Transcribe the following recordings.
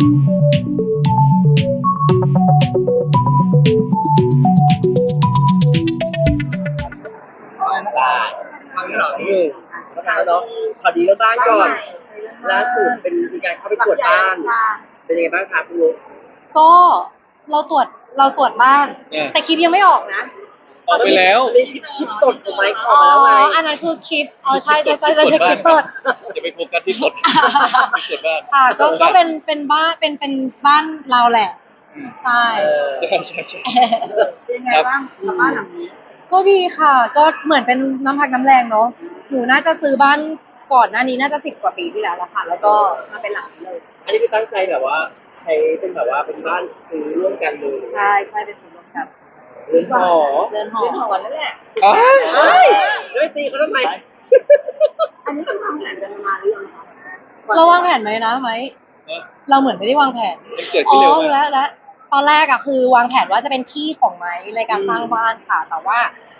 ได้ทำให้หรอพี่ก็ทำแล้วเนาะขอดีเรื่องบ้านก่อน ล่าสุดเป็นมีการเข้าไปตรวจบ้าน เป็นยังไงบ้างคะคุณลุง ก็เราตรวจเราตรวจบ้าน เออ แต่คลิปยังไม่ออกนะ ออกไปแล้ว มีคลิปคลิปตดถูกไหมออ๋อ อกมาแล้วไงอันนั้นคือคลิป อ๋อใช่ใช่ใช่ใช่ใช่คลิปตดจะไปโฟกัสที่กดที่กดบ้านค่ะ ก็ก็เป็นเป็นบ้านเป็นเป็นบ้านเราแหละ อืมใช่ เออ ใช่ใช่ใช่ เป็นไงบ้างกับบ้านหลังนี้ ก็ดีค่ะ ก็เหมือนเป็นน้ำพักน้ำแรงเนาะ หนูน่าจะซื้อบ้านก่อนหน้านี้น่าจะสิบกว่าปีที่แล้วละค่ะ แล้วก็มาเป็นหลังนี้เลย อันนี้คือตั้งใจแบบว่า ใช้เป็นแบบว่าเป็นบ้านซื้อร่วมกันเลย ใช่ใช่เป็นคนร่วมกัน เรือนหอเรือนหอเป็นหอแล้วแหละอ้าวเฮ้ยแล้วไปตีเขาทำไมอันนี้คือวางแผนกันมาหรือยังคะเราวางแผนไหมนะไหมเออเราเหมือนไม่ได้วางแผนมันเกิดอ๋ขึ้นเร็วอมากแล้วแล้วตอนแรกอะคือวางแผนว่าจะเป็นที่ของไม้ในการสร้างบ้านค่ะ แต่ว่า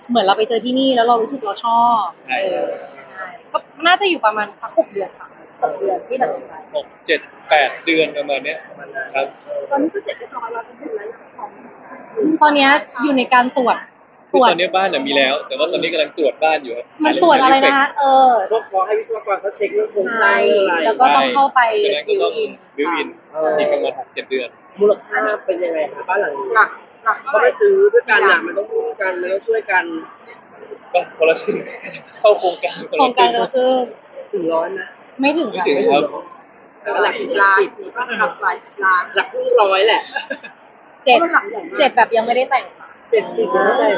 เหมือนเราไปเจอที่นี่แล้วเรารู้สึกเราชอบเออใช่ก็น่าจะอยู่ประมาณสักหกเดือนค่ะหกเดือนที่ตัดสินใจหกเจ็ดแปดเดือนประมาณเนี้ยครับตอนนี้ก็เสร็จเรียบร้อยแล้วเป็นเสร็จแล้วยังของ ตอนเนี้ยอยู่ในการตรวจตคือรวจตอนนี้บ้านน่ะมีแล้ว แต่ว่าตอนนี้กำลังตรวจบ้านอยู่ครับมันตรวจอะไรนะคะเออพวกขอให้วิศวกรเขาเช็คเรื่องโครงสร้าใช่งเรื่องอะไรแล้วก็ต้องเข้าไปฉะนั้นก็บิวต้องอินบิวอินเอออีกประมาณหกเจ็ดเดือน มูลค่าเป็นยังไงคะบ้านหลังนี้หลักหลักเขาไม่ซื้อด้วยกันน่ะมันต้องร่วมกันมันต้องช่วยกันก็คนละครึ่งเข้าโครงการคนโครละงคการรึ่งก็คือถึงร้อยนะไม่ถึงไม่ค่ะถึง ครับ แต่ว่าหลักสิสิบบล้านสิบก็หลักหลายสิบล้านหลักครึ่งร้อยแหละ เจ็ดพราะมันหลังใหญ่มากเจ็ดแบบยังไม่ได้แต่งค่ะเจ็ดสิบยังไม่ได้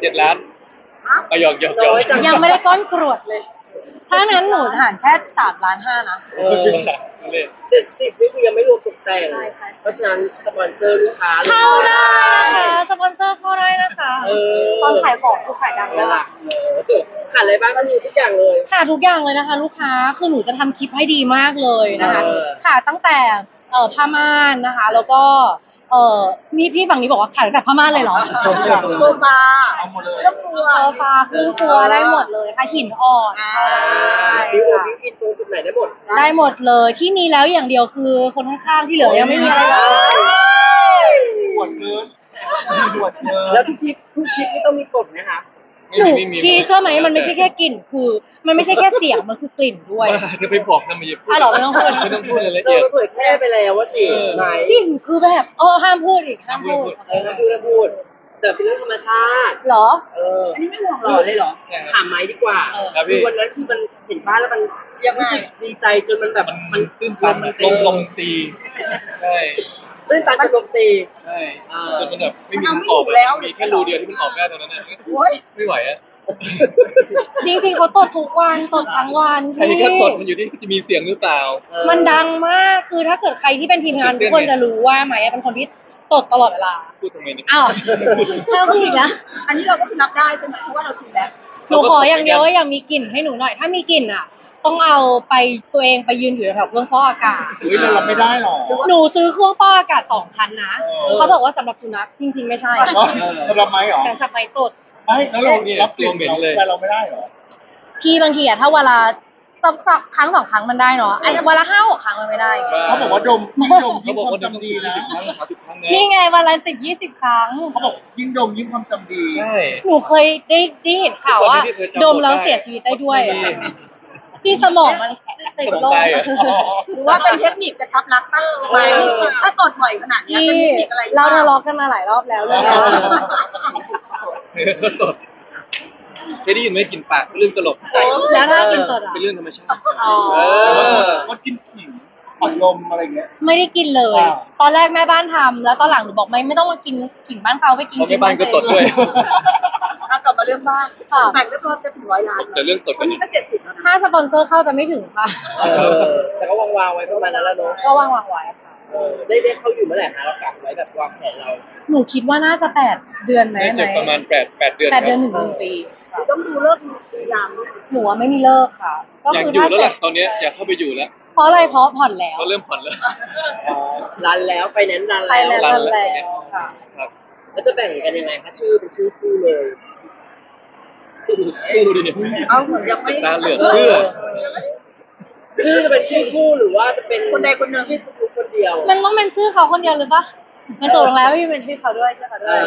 เจ็ดล้านเอาหยอกหยอกหยน้อกอยจังยังไม่ได้ก้อนกรวดเลย ถ้านั้นหนูหารแค่สามล้านห้านะ เออเล่นเจ็ดสิบนี่คือยังไม่รวมตกแต่ง ใช่ใช่ เพราะฉะนั้นสปอนเซอร์ลูกค้าเข้าได้นะคะสปอนเซอร์เข้าได้นะคะ เออ ตอนขายของคือขายดังนั่นแหมาละกเออขาดอะไรบ้างก็มีทุกอย่างเลย ค่ะทุกอย่างเลยนะคะ ลูกค้าคือหนูจะทำคลิปให้ดีมากเลยนะคะ เออ ค่ะตั้งแต่เอ่อผ้าม่านนะคะ แล้วก็ เอ่อมีพี่ฝั่งนี้บอกว่าขายตั้งแต่ผ้าม่านเลยเหรอโซฟาเอาหมดเลยเครื่องครัวโซฟาเครื่องครัวได้หมดเลยค่ะหินอ่อนอ่าบิวบิวอินตรงจุดไหนได้หมดได้หมดเลยที่มีแล้วอย่างเดียวคือคนข้างๆที่เหลือยังไม่มีอะไรเลยปวดเกินปวดเกินแล้วทุกคลิปทุกคลิปนี่ต้องมีกฎนะคะไม่ หนูมีไม่มีพี่เชื่อไหมมันไม่ใช่แค่กลิ่นคือ มันไม่ใช่แค่เสียงมันคือกลิ่นด้วยว่าจะไปบอกทำไมอย่าพูดอะเหรอไม่ต้องพูดไม่ต้องพูดเลยละเราเอียดก็เผยแพร่ไปแล้วว่าสิเออไหนกลิ่นคือแบบเออห้ามพูดอีกห้ามพูดเออพูดแล้วพูดแต่เป็นเรื่องธรรมชาติเหรอ เออ อันนี้ไม่ห่วงหล่อเลยเหรอ ถามไม้ดีกว่าเออครับคืพี่อวันนั้นคือมันเห็นบ้านแล้วมันยังไงรู้สึกดีใจจนมันแบบมันมัมันนตื้นตันอะลมลมตี ใช่ ตื้นตันจนลมตีใช่เออจนมันแบบไม่มีมันทางไม่ออกอยู่เลแล้ยวมีแค่รูเดียวที่มันออกได้ตอนนั้นน่ะโอ้ยไม่ไหวอะจริงๆเขาตดทุกวันตดทั้งวันใครพี่แค่ตดมันอยู่ที่จะมีเสียงหรือเปล่าเออมันดังมากคือถ้าเกิดใครที่เป็นทีมงานตื่ทุนกเต้นคนจะรู้ว่าไหมอะเป็นคนที่ตดตลอดเวลาพูดทำไมเนี่ยอ้าวถ้าพูดอีกนะอันนี้เราก็คือรับได้ใช่ไหมเพราะว่าเราชินแล้วหนูขออย่างเดียวว่าอย่ามีกลิ่นให้หนูหน่อย ถ้ามีกลิ่นอะ ต้องเอาไปตัวเองไปยืนอยู่แถวเครื่องฟอกอากาศ อุ้ยเรารับไม่ได้หรอ หนูซื้อเครื่องฟอกอากาศสองชั้นนะเออ เขาบอกว่าสำหรับสุนัขจริง ๆ ไม่ใช่ก็สำหรับไหมหรอแต่สำหรับไม้ตด ไม่แล้วเรารับกลิ่นเราแต่เราไม่ได้หรอ พี่บางทีอะถ้าเวลาสักสักครั้งสองครั้งมันได้เนาะอันเวลาห้าหกครั้งมันไม่ได้ เขาบอกว่าดมยิ่งดมเขายิ่งบอกควาว่ามจำดีนะสิบครั้งนะครับสิบครั้งนะนี่ไงวันละสิบยี่สิบครั้ง เขาบอกยิ่งดมยิ่งความจำดี ใช่ หนูเคยได้ได้เห็นข่าวว่า ทุกวันนี้พี่เคยจำดมแล้วได้เสียชีวิตได้ด้วยนี่ ที่สมองมันติดสมองโรคตายเหรอหรือว่าเป็นเทคนิคกระชับรักตั้งไว้ถ้าตดบ่อยขนาดเนี้ยที่เป็นเทคนิคอะไรเราทะเลาะกันมาหลายรอบแล้วเรื่องนี้ก็ตดเคยได้ยินไหมกลินปากเป็นเรื่องตลกแล้วถ้ากินตดอะเป็นเรื่องธรรมชาติอ๋อเออว่ากินขิง ผัดลมอะไรเงี้ย ไม่ได้กินเลยอ่าตอนแรกแม่บ้านทำแล้วตอนหลังหนูบอกไม่ไม่ต้องมากินขิงบ้านเขาไปกินเพราะแม่บ้านก็ตดด้วยถ้ากลับมาเรื่องบ้านค่ะแต่งเรียบร้อยจะถึงร้อยล้านแต่เรื่องตดวักันนนี้เนี่ยก็เจ็ดสิบแล้วนะถ้าสปอนเซอร์เข้าจะไม่ถึงค่ะเออแต่ก็วางวางๆไว้ประมาณนั้นแล้วเนาะก็วางวางๆไว้ค่ะเออได้ได้เข้าอยู่เมื่อไหร่คะเรากลับไว้แบบวางแผนเรา หนูคิดว่าน่าจะแปดเดือนไหมน่าไหมจะประมาณแปดแปดเดือนแปดเดือนคถึรับงหนึ่งปีค่ะต้องดูเลิกดูยามด้วยหนูว่าไม่มีเลิกค่ะ ก็อยากคืออยู่ถ้าแล้วเสร็ล่ะจตอนเนี้ยอยากเข้าไปอยู่แล้ว เพราะอะไรเพราะผ่อนแล้วเขาเริ่มผ่อนแล้วอ๋อรันแล้วไปแนนซ์รันไปแล้วแล้วรันแล้วแล้วค่ะ ครับแล้วจะแบ่งกันยังไงคะชื่อเป็นชื่อคู่เลยดูดิเอาเหมือนยังไม่ตาเหลือกเชื่อชื่อจะเป็นชื่อคู่หรือว่าจะเป็นคนใดคนหนึ่งชื่อคุณคนเดียว มันต้องเป็นชื่อเขาคนเดียวหรือปะมันตกลงแล้วไม่เป็นชื่อเขาด้วยชื่อเขาด้วย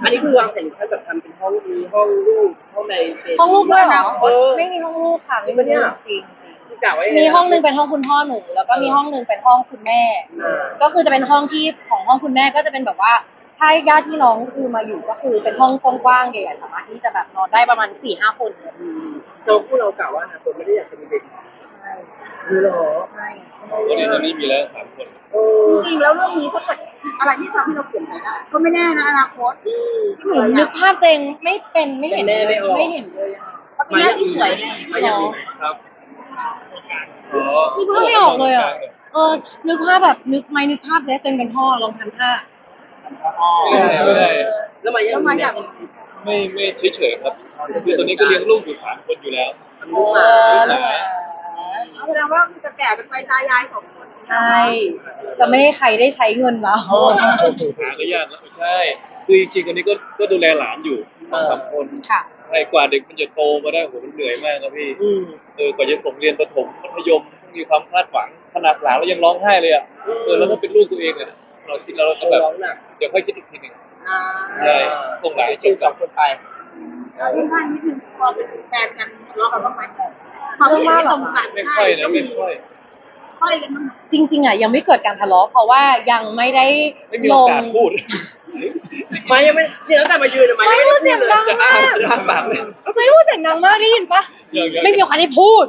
อ่าอันนี้คือวางแผนแค่แบบทำเป็นห้องมีห้องลูกห้องในเต็นท์ห้องลูกด้วยเหรอเออไม่มีห้องลูกค่ะไม่มีห้องลูกจริง คือกะไว้ๆมีห้องหนึงเป็นห้องคุณพ่อหนู แล้วก็มีห้องหนึงเป็นห้องคุณแม่ อ่าก็คือจะเป็นห้องที่ของห้องคุณแม่ก็จะเป็นแบบว่าถ้าญาติพี่น้องคือมาอยู่ก็คือเป็นห้องกว้างๆใหญ่ๆสามารถที่จะแบบนอนได้ประมาณสี่ห้าคนอืมโจ้คู่เรากะว่าอนะคนไม่ได้อยากจะมีเด็กใช่ มีหรอใช่ตอนนี้ตอนนี้มีแล้วสามคนเออจริงๆแล้วเรื่องนี้ถ้าเกิดอะไรที่ทำให้เราเปลี่ยนใจได้ก็ไม่แน่นะอนาคตอืมหนูนึกภาพตัวเองไม่เป็นไม่เห็นเป็นแม่ไม่ออกไม่เห็นเลยอะเพราะเป็นหน้าที่สวยไม่อยากมีไหมครับอ๋อนึกภาพไม่ออกเลยอะเออนึกภาพแบบนึกไม่นึกภาพแล้วตัวเองเป็นพ่อลองทำท่าไม่ได้ไม่ได้แล้วมายังแล้วมาอยากไม่ไม่เฉยๆครับคือตอนนี้ก็เลี้ยงลูกอยู่สามคนอยู่แล้วทำเอลูกหมาอแล้ว แบบเอาแสดงว่าจะแก่เป็นไปตายายสองคนใช่จะไม่ให้ใครได้ใช้เงินเราหาก็ยากแล้วไม่ใช่ คือจริงๆอันนี้ก็ก็ดูแลหลานอยู่สองสามคนค่ะไอ้กว่าเด็กมันจะโตมาได้โหมันเหนื่อยมากครับพี่อืมเออกว่าจะส่งเรียนประถมมัธยมต้องมีความคาดหวังขนาดหลานเรายังร้องไห้เลยอะเออแล้วถ้าเป็นลูกตัวเองอะเราคิดแล้วเราก็แบบร้องหนักเดี๋ยวค่อยคิดอีกทีหนึ่งอ่าใช่ส่งหลานชิวสองคนไปแล้วที่ท่านนิดนึงพอเป็นแฟนกันทะเลาะกันบ้างไหม ความคิดเห็นไม่ตรงกันไม่ค่อยนะไม่ค่อยค่อยกันบ้างไหมจริง ๆอะยังไม่เกิดการทะเลาะเพราะว่ายังไม่ได้ไม่มีลโองกาสพูดไม่ยังไม่เนี่ยตั้งแต่มายืนอะไม่ไม่ไม่พูได้ดพูเสียดงเลยดังมากจะอ้าปากเลยไม่พูดเสียงดังมากได้ยินปะยังยังไม่มีใครได้พูด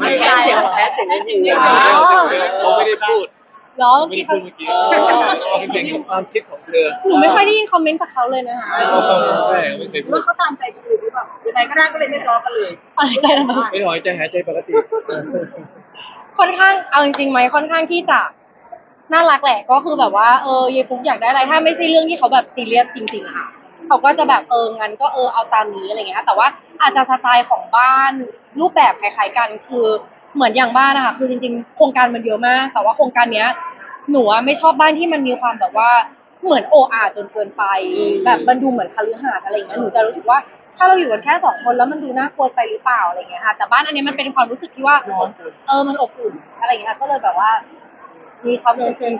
ไม่แพ้เสียงแพ้เสียงในหูเขาไม่ได้พูด เหรอไม่ได้พูดเมื่อกี้เออเป็นเสียงของความคิดของเธอหนูไม่ค่อยได้ยินคอมเมนต์จากเขาเลยนะคะใช่ไม่เคยหรือพูดว่าเขาตามใจคนอื่นหรือเปล่ายังไงก็ได้ก็เลยไม่ทะเลาะกันเลยอะไรใจนะไม่ถอยใจหายใจปกติ ค่อนข้างเอาจริงๆไหมค่อนข้างที่จะน่ารักแหละก็คือแบบว่าเออเยฟุกอยากได้อะไรถ้าไม่ใช่เรื่องที่เขาแบบซีเรียสจริงๆอะค่ะเขาก็จะแบบเอองั้นก็เออเอาตามนี้อะไรเงี้ยแต่ว่าอาจจะสไตล์ของบ้านรูปแบบคล้ายๆกันคือเหมือนอย่างบ้านนะคะคือจริงๆ โครงการมันเยอะมาก แต่ว่าโครงการเนี้ย หนูอะไม่ชอบบ้านที่มันมีความแบบว่าเหมือนโออาจนเกินไป แบบมันดูเหมือนคฤหาสน์อะไรอย่างเงี้ยหนูจะรู้สึกว่าถ้าเราอยู่กันแค่สองคนแล้วมันดูน่ากลัวไปหรือเปล่าอะไรเงี้ยค่ะแต่บ้านอันนี้มันเป็นความรู้สึกที่ว่าเออมันอบอุ่นอะไรเงี้ยก็เลยแบบว่า มีความรู้สึก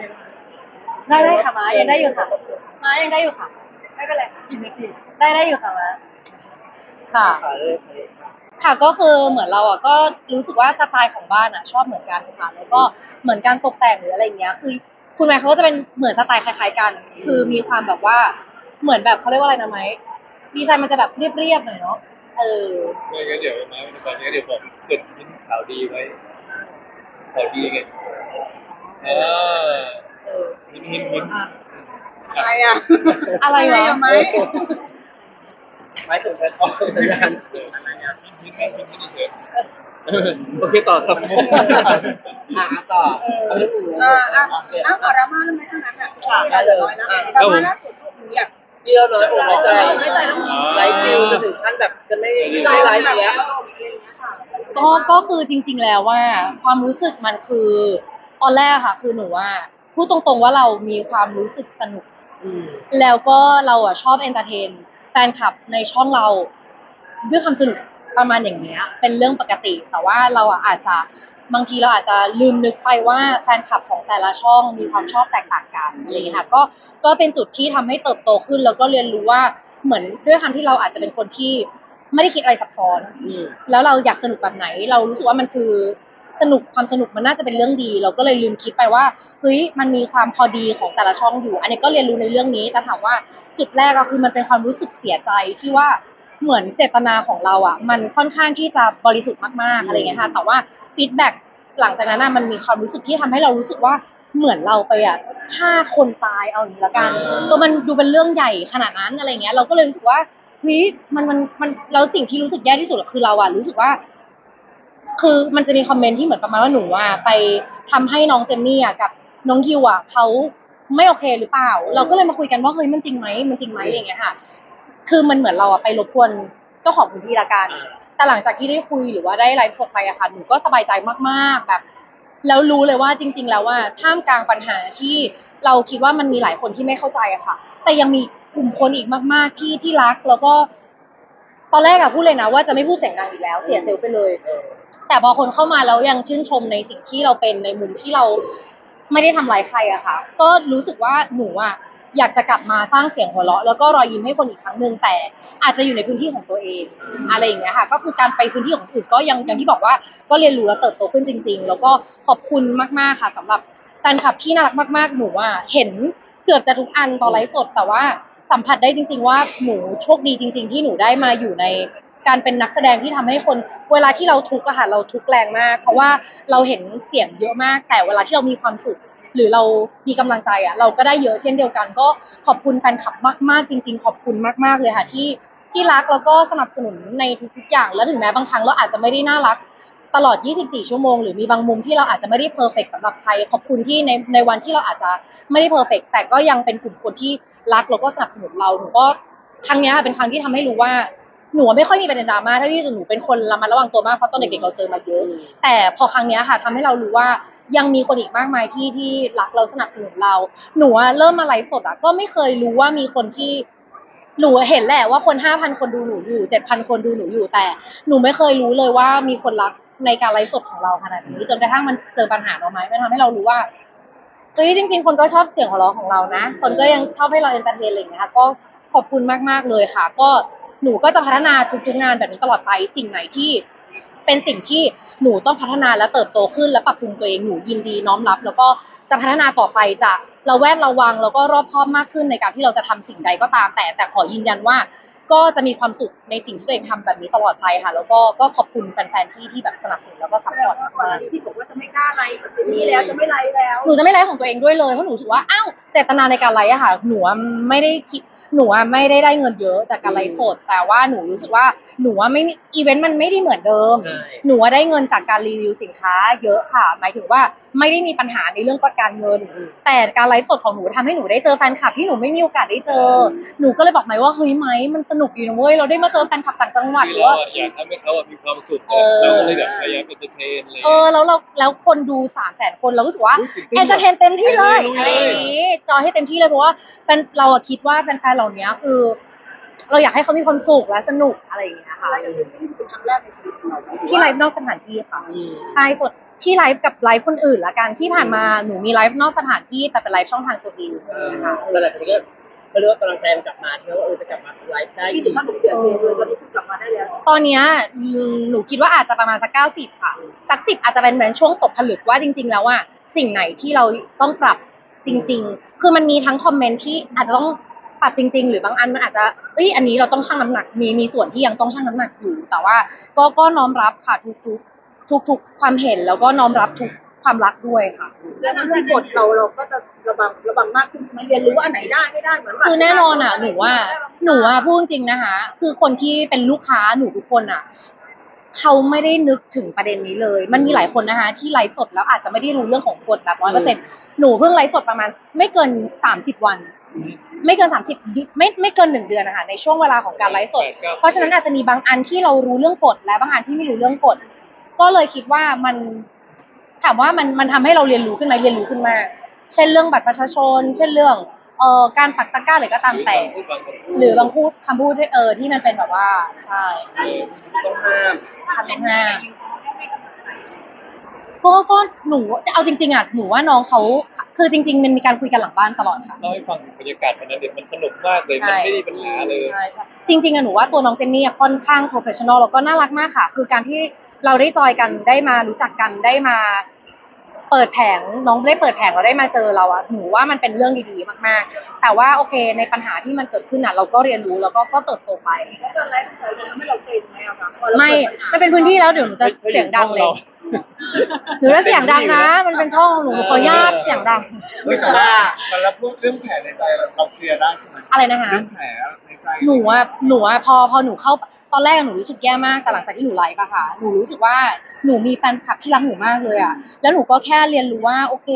ได้ได้ค่ะมายังได้อยู่ค่ะมายังได้อยู่ค่ะ ไม่เป็นไรได้ได้อยู่ค่ะมาค่ะ ค่ะก็คือเหมือนเราอะก็รู้สึกว่าสไตล์ของบ้านอะชอบเหมือนกันค่ะแล้วก็เหมือนการตกแต่งหรืออะไรอย่างเงี้ย คือคุณแม่เขาก็จะเป็นเหมือนสไตล์คล้ายๆกัน คือมีความแบบว่าเหมือนแบบเขาเรียกว่าอะไรนะไหมดีไซน์มันจะแบบเรียบๆหน่อยเนาะเออไม่งั้นเดี๋ยวมาตอนนี้เดี๋ยวบอกจดทิ้งข่าวดีไว้ข่าวดีไงอ่าเออหินหินหินอะไรอะอะไรวะไหมไม่ส่งไปส่งสัญญาณหิน หินหินหินหินเฉยโอเคต่อครับอะต่อเอาเรื่องอื่นอ่าอ่าอ้าวขอดราม่าได้ไหมทั้งนั้นอะค่ะได้เลยดราม่าล่าสุดหนูอยากเดียวน้อยอกน้อยใจน้อยใจแล้วไลฟ์ฟิลจะถึงขั้นแบบจะไม่ไม่ไลฟ์อีกแล้วก็ก็คือจริง ๆ แล้วว่า ความรู้สึกมันคือตอนแรกอะค่ะ คือหนูว่าพูดตรงๆว่าเรามีความรู้สึกสนุกอืมแล้วก็เราอะชอบเอนเตอร์เทนแฟนคลับในช่องเราด้วยความสนุก ประมาณอย่างเงี้ย เป็นเรื่องปกติ แต่ว่าเราอะอาจจะบางทีเราอาจจะลืมนึกไปว่าแฟนคลับของแต่ละช่องมีความชอบแตกต่างกันอะไรอย่างเงี้ยค่ะก็ก็เป็นจุดที่ทำให้เติบโตขึ้น แล้วก็เรียนรู้ว่าเหมือนด้วยความที่เราอาจจะเป็นคนที่ไม่ได้คิดอะไรซับซ้อน อืม แล้วเราอยากสนุกแบบไหน เรารู้สึกว่ามันคือสนุกความสนุกมันน่าจะเป็นเรื่องดี เราก็เลยลืมคิดไปว่าเฮ้ยมันมีความพอดีของแต่ละช่องอยู่ อันนี้ก็เรียนรู้ในเรื่องนี้แต่ถามว่าจุดแรกก็คือมันเป็นความรู้สึกเสียใจที่ว่า เหมือนเจตนาของเราอะ มันค่อนข้างที่จะบริสุทธิ์มากๆอะไรเงี้ยค่ะ แต่ว่าฟีดแบ็กหลังจากนั้นนะมันมีความรู้สึกที่ทำให้เรารู้สึกว่าเหมือนเราไปอะฆ่าคนตายเอาอย่างนี้ละกันเออมันดูเป็นเรื่องใหญ่ขนาดนั้นอะไรเงี้ย เราก็เลยรู้สึกว่าเฮ้ยมันมันมันแล้วสิ่งที่รู้สึกแย่ที่สุดอะคือเราอะรู้สึกว่า คือมันจะมีคอมเมนต์ที่เหมือนประมาณว่าหนูอะไปทำให้น้องเจนนี่อะกับน้องยิวอะเขาไม่โอเคหรือเปล่า เราก็เลยมาคุยกันว่าเฮ้ยมันจริงไหมมันจริงไหมอย่างเงี้ยค่ะ คือมันเหมือนเราอะไปรบกวนเจ้าของพื้นที่ละกัน แต่หลังจากที่ได้คุยหรือว่าได้ไลฟ์สดไปอะค่ะ หนูก็สบายใจมากๆแบบ แล้วรู้เลยว่าจริง ๆ แล้วว่าท่ามกลางปัญหาที่เราคิดว่ามันมีหลายคนที่ไม่เข้าใจอะค่ะ แต่ยังมีกลุ่มคนอีกมาก ๆ ที่ที่รักแล้วก็ ตอนแรกอะพูดเลยนะว่าจะไม่พูดเสียงดังอีกแล้ว เสียเซลล์ไปเลย แต่พอคนเข้ามาแล้วยังชื่นชมในสิ่งที่เราเป็นในมุมที่เราไม่ได้ทำร้ายใครอะค่ะ ก็รู้สึกว่าหนูอะ อยากจะกลับมาสร้างเสียงหัวเราะแล้วก็รอยยิ้มให้คนอีกครั้งหนึ่งแต่อาจจะอยู่ในพื้นที่ของตัวเองอะไรอย่างเงี้ยค่ะ ก็คือการไปพื้นที่ของอื่นก็ยังอย่างที่บอกว่าก็เรียนรู้และเติบโตขึ้นจริง ๆ แล้วก็ขอบคุณมากๆค่ะสำหรับแฟนคลับที่น่ารักมาก ๆ หนูอะเห็นเกือบจะทุกอันตอนไลฟ์สด แต่ว่าสัมผัสได้จริง ๆ ว่าหนูโชคดีจริง ๆ ที่หนูได้มาอยู่ในการเป็นนักแสดงที่ทำให้คน เวลาที่เราทุกข์อะค่ะเราทุกข์แรงมาก เพราะว่าเราเห็นเสียงเยอะมาก แต่เวลาที่เรามีความสุข หรือเรามีกำลังใจอะเราก็ได้เยอะเช่นเดียวกัน ก็ขอบคุณแฟนคลับมากๆ จริง ๆ ขอบคุณมากๆเลยค่ะที่ที่รักแล้วก็สนับสนุนในทุกๆอย่าง แล้วถึงแม้บางครั้งเราอาจจะไม่ได้น่ารักตลอด 24 ชั่วโมง หรือมีบางมุมที่เราอาจจะไม่ได้เพอร์เฟกสำหรับใคร ขอบคุณที่ในในวันที่เราอาจจะไม่ได้เพอร์เฟกแต่ก็ยังเป็นกลุ่มคนที่รักแล้วก็สนับสนุนเราหนูก็ครั้งเนี้ยค่ะเป็นครั้งที่ทำให้รู้ว่าหนูไม่ค่อยมีประเด็นดราม่าถ้าที่หนูเป็นคนระมัดระวังตัวมากเพราะตอนเด็กๆเราเจอมาเยอะ แต่พอครั้งเนี้ยค่ะทำให้เรารู้ว่า ยังมีคนอีกมากมายที่ที่รักเราสนับสนุนเรา หนูเริ่มมาไลฟ์สดอะก็ไม่เคยรู้ว่ามีคนที่หนูเห็นแหละว่าคนห้าพันคนดูหนูอยู่เจ็ดพันคนดูหนูอยู่แต่ หนูไม่เคยรู้เลยว่ามีคนรักในการไลฟ์สดของเราขนาดนี้จนกระทั่งมันเจอปัญหาเราไหมมันทำให้เรารู้ว่าเฮ้ยจริง ๆ คนก็ชอบเสียงหัวเราของเรานะ คนก็ยังชอบให้เราเอนเตอร์เทนอะไรอย่างเงี้ยค่ะก็ขอบคุณมากๆเลยค่ะ ก็หนูก็จะพัฒนาทุกๆงานแบบนี้ตลอดไปสิ่งไหนที่ เป็นสิ่งที่หนูต้องพัฒนาและเติบโตขึ้นและปรับปรุงตัวเองหนูยินดีน้อมรับ แล้วก็จะพัฒนาต่อไปจะระแวดระวังแล้วก็รอบคอบมากขึ้นในการที่เราจะทำสิ่งใดก็ตาม แต่แต่ขอยืนยันว่า ก็จะมีความสุขในสิ่งที่ตัวเองทำแบบนี้ตลอดไปค่ะ แล้วก็ก็ขอบคุณแฟนๆที่ที่แบบสนับสนุนแล้วก็ซัพพอร์ตมากๆที่บอกว่าจะไม่กล้าไลฟ์กับนี่แล้วจะไม่ไลฟ์แล้วหนูจะไม่ไลฟ์ของตัวเองด้วยเลยเพราะหนูรู้สึกว่าอ้าวเจตนาในการไลฟ์อะค่ะหนูอะไม่ได้คิด หนูอะไม่ได้ได้เงินเยอะจากการไลฟ์สด แต่ว่าหนูรู้สึกว่าหนูอะไม่มีอีเวนต์มันไม่ได้เหมือนเดิม ใช่ หนูอะได้เงินจากการรีวิวสินค้าเยอะค่ะ หมายถึงว่าไม่ได้มีปัญหาในเรื่องการเงิน แต่การไลฟ์สดของหนูทำให้หนูได้เจอแฟนคลับที่หนูไม่มีโอกาสได้เจอ หนูก็เลยบอกไหมว่าเฮ้ยไหมมันสนุกดีนะเว้ยเราได้มาเจอแฟนคลับต่างจังหวัดหคือรือเราว่าอะอยากทำให้เขาอะมีความสุขเออ เราก็เลยแบบพยายามเอนเตอร์เทนอะไรอย่างเอเลยอแล้วเราแล้วคนดูสามแสนคนเราก็รู้สึกว่า เอนเตอร์เทนเต็มที่เลยลุยอะไรเลยอย่างนี้จอยให้เต็มที่เลยเพราะว่าแฟนเราอะคิดว่าแฟนๆเหล่านี้คือ เราอยากให้เขามีความสุขและสนุกอะไรอย่างเงี้ยค่ะอะไรอย่างนี้เป็นครั้งแรกในชีวิตของเราที่ไลฟ์นอกสถานที่ค่ะอืมใช่ส่วนที่ไลฟ์กับไลฟ์คนอื่นละกันที่ผ่านมาหนูมีไลฟ์นอกสถานที่แต่เป็นไลฟ์ช่องทางตัวเองเออนะคะหลายๆคนก็ก็เรียกว่ากำลังใจมันกลับมาใช่ไหมว่าเออจะกลับมาไลฟ์ได้ที่ดีถึงขั้นหนูเปลี่ยนเองเลยตอนนี้คือกลับมาได้แล้วตอนเนี้ยอืมหนูคิดว่าอาจจะประมาณสักเก้าสิบค่ะ สักสิบอาจจะเป็นเหมือนช่วงตกผลึกว่าจริง ๆ แล้วอะสิ่งไหนที่เราต้องปรับจริง ๆ คือมันมีทั้งคอมเมนต์ที่อาจจะต้อง ปรับจริง ๆ หรือบางอันมันอาจจะเอ้ยอันนี้เราต้องชั่งน้ำหนักมีมีส่วนที่ยังต้องชั่งน้ำหนักอยู่ แต่ว่าก็ก็น้อมรับค่ะทุกๆทุกๆความเห็นแล้วก็น้อมรับทุกความรักด้วยค่ะ แล้วที่กดเราเราก็จะระวังระวังมากขึ้นใช่ไหมเรียนรู้ว่าอันไหนได้ไม่ได้เหมือนแบบคือแน่นอนอะหนูว่าหนูอะพูดจริงๆนะคะ คือคนที่เป็นลูกค้าหนูทุกคนอะเขาไม่ได้นึกถึงประเด็นนี้เลย มันมีหลายคนนะคะ ที่ไลฟ์สดแล้วอาจจะไม่ได้รู้เรื่องของกฎแบบร้อยเปอร์เซ็นต์หนูเพิ่งไลฟ์สดประมาณ ไม่เกินสามสิบวัน ไม่เกินสามสิบไม่ไม่เกินหนึ่งเดือนนะคะในช่วงเวลาของการไลฟ์สดแปก้เพราะฉะนั้นอาจจะมีบางอันที่เรารู้เรื่องกฎและบางอันที่ไม่รู้เรื่องกฎก็เลยคิดว่ามันถามว่ามันมันทำให้เราเรียนรู้ขึ้นไหมเรียนรู้ขึ้นมาก เช่นเรื่องบัตรประชาชน เช่นเรื่องเอ่อการปักตะกร้าหรือก็ตามแต่ หรือบางคนพูดหรือบางพูดคำพูดที่เออที่มันเป็นแบบว่าใช่ เออต้องห้ามคำเป็นห้าม ก็ก็หนูเอาจริงๆอะหนูว่าน้องเขาคือจริง ๆ มันมีการคุยกันหลังบ้านตลอดค่ะเล่าให้ฟังถึงบรรยากาศวันนั้นเด็กมันสนุกมากเลยมันใช่ไม่มีปัญหาเลยใช่ใช่จริงๆอะหนูว่าตัวน้องเจนนี่อะค่อนข้างโปรเฟชชั่นอลแล้วก็น่ารักมากค่ะ คือการที่เราได้จอยกันได้มารู้จักกันได้มา เปิดแผงน้องได้เปิดแผงเราได้มาเจอเราอะหนูว่ามันเป็นเรื่องดีๆมากๆ แต่ว่าโอเคในปัญหาที่มันเกิดขึ้นอะเราก็เรียนรู้แล้วก็ก็เติบโตไปแล้วตอนไลฟ์เคยทำให้เราเกรงไหมอะคะพอเราไม่เปิดปัญหามันเป็นพื้นที่แล้วเดี๋ยวหนูจะเสียงดังเลย หนูจะเสียงดังนะ มันเป็นช่องของหนูหนูขออนุญาตเสียงดัง เฮ้ยแต่ว่าแต่ละพวกเรื่องแผลในใจเราเคลียร์ได้ใช่ไหมอะไรนะคะ เรื่องแผลในใจหนูอะหนูอะพอพอหนูเข้าตอนแรกหนูรู้สึกแย่มากแต่หลังจากที่หนูไลฟ์อะค่ะ หนูรู้สึกว่าหนูมีแฟนคลับที่รักหนูมากเลยอะแล้วหนูก็แค่เรียนรู้ว่าโอเค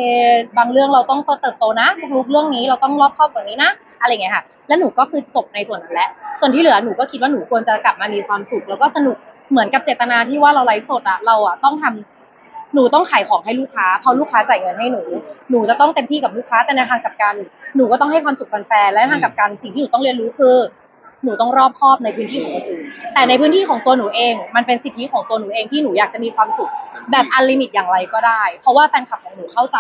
บางเรื่องเราต้องเติบโตนะทุกๆเรื่องนี้เราต้องรอบคอบกว่านี้นะอะไรอย่างเงี้ยค่ะ แล้วหนูก็คือจบในส่วนนั้นแหละส่วนที่เหลือหนูก็คิดว่าหนูควรจะกลับมามีความสุขแล้วก็สนุก เหมือนกับเจตนาที่ว่าเราไลฟ์สดอะเราอะต้องทำหนูต้องขายของให้ลูกค้าพอลูกค้าจ่ายเงินให้หนู หนูจะต้องเต็มที่กับลูกค้าแต่ในทางกับกันหนูก็ต้องให้ความสุขแฟนๆและทางกับกันสิ่งที่หนูต้องเรียนรู้คือ หนูต้องรอบคอบในพื้นที่ของคนอื่นแต่ในพื้นที่ของตัวหนูเอง มันเป็นสิทธิของตัวหนูเองที่หนูอยากจะมีความสุขแบบอันลิมิตอย่างไรก็ได้ เพราะว่าแฟนคลับของหนูเข้าใจ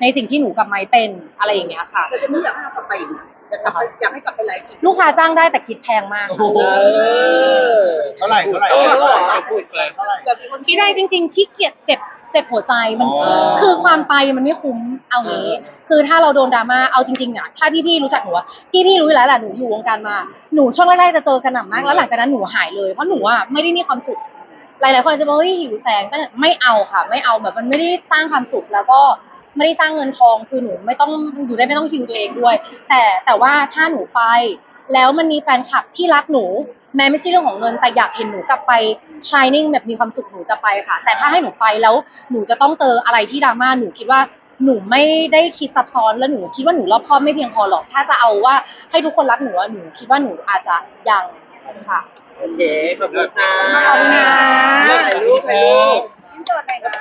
ในสิ่งที่หนูกับไม้เป็นอะไรอย่างเงี้ยค่ะแต่จะนี่อยากให้เรากลับไปอีก อยากกลับไปอยากให้กลับไปไลฟ์อีกลูกค้าจ้างได้แต่คิดแพงมาก โอ้โหเออเท่าไหร่เท่าไหร่เออเท่าไหร่พูดไปเท่าไหร่ แบบมีคนคิดแรงจริงๆที่เกียจเจ็บเจ็บหัวใจมัน อ๋อ คือความไปมันไม่คุ้มเอางี้ คือถ้าเราโดนดราม่าเอาจริงๆอะถ้าพี่ๆรู้จักหนูอะพี่ๆรู้อยู่แล้วแหละหนูอยู่วงการมาหนูช่วงแรกๆจะเจอกันหนักมากแล้วหลังจากนั้นหนูหายเลยเพราะหนูอะไม่ได้มีความสุขหลายๆคนอาจจะบอกว่าเฮ้ยหิวแสงแต่ไม่เอาค่ะ ไม่เอาแบบมันไม่ได้สร้างความสุขแล้วก็ ไม่ได้สร้างเงินทองคือหนูไม่ต้องอยู่ได้ไม่ต้องฮิวตัวเองด้วย แต่แต่ว่าถ้าหนูไป แล้วมันมีแฟนคลับที่รักหนู แม้ไม่ใช่เรื่องของเงินแต่อยากเห็นหนูกลับไปชายนิ่งแบบมีความสุขหนูจะไปค่ะ แต่ถ้าให้หนูไปแล้วหนูจะต้องเจออะไรที่ดราม่าหนูคิดว่าหนูไม่ได้คิดซับซ้อนและหนูคิดว่าหนูรอบคอบไม่เพียงพอหรอก ถ้าจะเอาว่าให้ทุกคนรักหนูอะหนูคิดว่าหนูอาจจะยังค่ะ โอเค ขอบคุณค่ะขอบคุณนะถ่ายรูปถ่ายรูป ยิ่งเจอไปนะ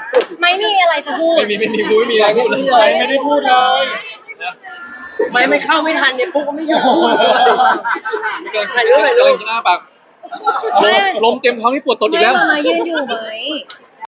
ไม่มีอะไรจะพูด ไม่มีไม่มีพูดไม่มีอะไรพูดเลยไม่ไม่ได้พูดเลยนะไม่ไม่เข้าไม่ทันเนี่ยปุ๊กก็ไม่หยุดมีการถ่ายรูปถ่ายรูปหน้าปากไม่ ลมเต็มท้องที่ปวดตดอีกไม่แล้วมายืนอยู่ไหม